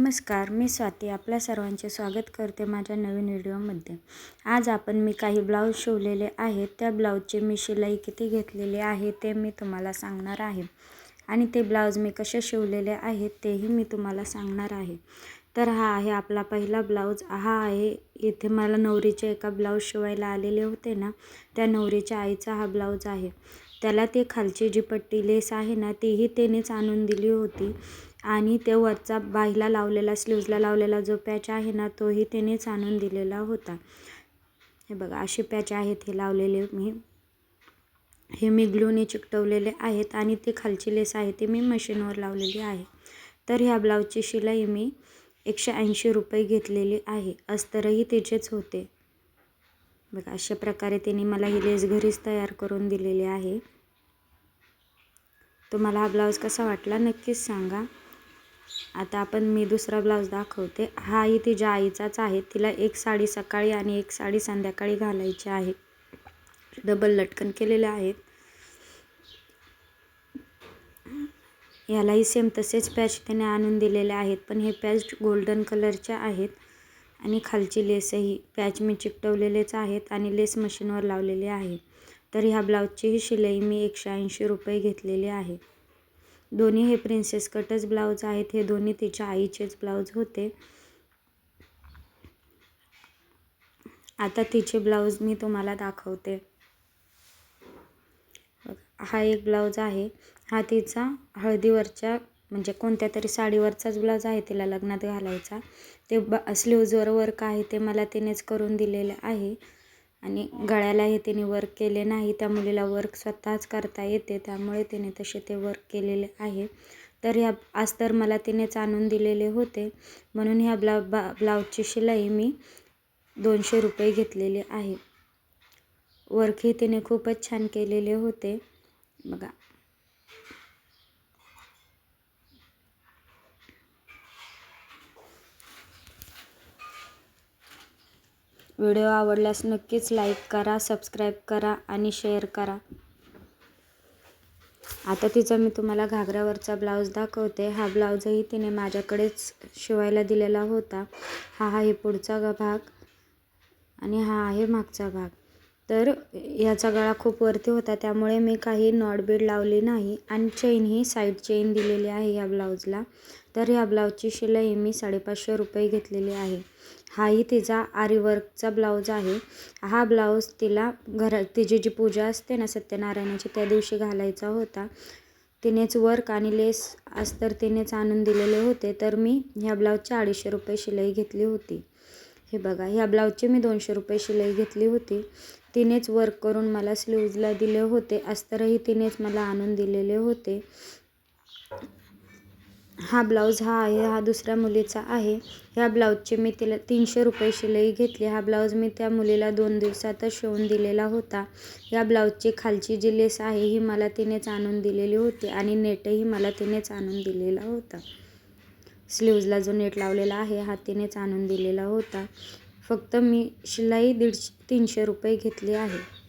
नमस्कार मी स्वाती आपल्या सर्वांचे स्वागत करते माझ्या नवीन व्हिडिओमध्ये. आज आपण मी काही ब्लाऊज शिवलेले आहेत त्या ब्लाऊजची मी शिलाई किती घेतलेली आहे ते मी तुम्हाला सांगणार आहे. आणि ते ब्लाऊज मी कसे शिवलेले आहेत तेही मी तुम्हाला सांगणार आहे. तर हा आहे आपला पहिला ब्लाऊज हा आहे इथे मला नवरीचे एका ब्लाऊज शिवायला आलेले होते ना त्या नवरीच्या आईचा हा ब्लाऊज आहे. त्याला ते खालची जी पट्टी लेस आहे ना तीही त्यानेच आणून दिली होती. आणि ते वरचा बाहीला लावलेला स्लीव्जला लावलेला जो पॅच आहे ना तोही त्यानेच आणून दिलेला होता. हे बघा असे पॅच आहेत हे लावलेले. मी हे मी ग्लूने चिकटवलेले आहेत आणि ती खालची लेस आहे ती मी मशीनवर लावलेली आहे. तर ह्या ब्लाऊजची शिलाई मी एकशे ऐंशी रुपये घेतलेली आहे. अस्तरही तिचेच होते. बघा अशा प्रकारे त्यांनी मला ही लेस घरीच तयार करून दिलेली आहे. तुम्हाला हा ब्लाऊज कसा वाटला नक्कीच सांगा. आता आपण मी दुसरा ब्लाऊज दाखवते. हाही तिच्या आईचाच आहे तिला एक साडी सकाळी आणि एक साडी संध्याकाळी घालायची आहे. डबल लटकन केलेले आहेत. यालाही सेम तसेच पॅच त्याने आणून दिलेले आहेत पण हे पॅच गोल्डन कलरचे आहेत आणि खालची लेसही पॅच मी चिकटवलेलेच आहेत आणि लेस मशीनवर लावलेले आहे. तर ह्या ब्लाऊजचीही शिलाई मी एकशे ऐंशी रुपये घेतलेली आहे. दोन्ही हे प्रिन्सेस कटच ब्लाऊज आहेत. हे दोन्ही तिच्या आईचेच ब्लाऊज होते. आता तिचे ब्लाऊज मी तुम्हाला दाखवते. हा एक ब्लाऊज आहे. हा तिचा हळदीवरच्या म्हणजे कोणत्या तरी साडीवरचाच ब्लाऊज आहे तिला लग्नात घालायचा. ते ब स्लीव्जवर वर्क आहे ते मला तिनेच करून दिलेलं आहे. आणि गळ्यालाही तिने वर्क केले नाही. त्या मुलीला वर्क स्वतःच करता येते. त्यामुळे तिने तसे ते वर्क केलेले आहे. तर ह्या अस्तर मला तिनेच आणून दिलेले होते. म्हणून ह्या ब्लाउ बा ब्लाऊजची शिलाई मी दोनशे रुपये घेतलेले आहे. वर्कही तिने खूपच छान केलेले होते. बघा. व्हिडिओ आवडल्यास नक्कीच लाईक करा सबस्क्राईब करा आणि शेअर करा. आता तिचा मी तुम्हाला घागऱ्यावरचा ब्लाऊज दाखवते. हा ब्लाऊजही तिने माझ्याकडेच शिवायला दिलेला होता. हा आहे पुढचा भाग आणि हा आहे मागचा भाग. तर ह्याचा गळा खूप वरती होता. त्यामुळे मी काही नॉट बीड लावली नाही. आणि चेन ही साईड चेन दिलेली आहे या ब्लाऊजला तर ह्या ब्लाऊजची शिलाई मी साडेपाचशे रुपये घेतलेली आहे. हाही तिचा आरीवर्कचा ब्लाऊज आहे. हा ब्लाऊज तिला घरा तिची जी पूजा असते ना सत्यनारायणाची त्या दिवशी घालायचा होता. तिनेच वर्क आणि लेस अस्तर तिनेच आणून दिलेले होते. तर मी ह्या ब्लाऊजची अडीचशे रुपये शिलाई घेतली होती. हे बघा ह्या ब्लाऊजची मी दोनशे रुपये शिलाई घेतली होती. तिनेच वर्क करून मला स्लीव्जला दिले होते. अस्तरही तिनेच मला आणून दिलेले होते. हा ब्लाऊज हा आहे हा दुसऱ्या मुलीचा आहे. ह्या ब्लाऊजची मी तिला तीनशे रुपये शिलाई घेतली. हा ब्लाऊज मी त्या मुलीला दोन दिवसातच शिवून दिलेला होता. या ब्लाऊजची खालची जी लेस आहे ही मला तिनेच आणून दिलेली होती आणि नेटही मला तिनेच आणून दिलेला होता. स्लीव्जला जो नेट लावलेला आहे हा तिनेच आणून दिलेला होता. फक्त मी शिलाई दीडशे तीनशे रुपये घेतली आहे.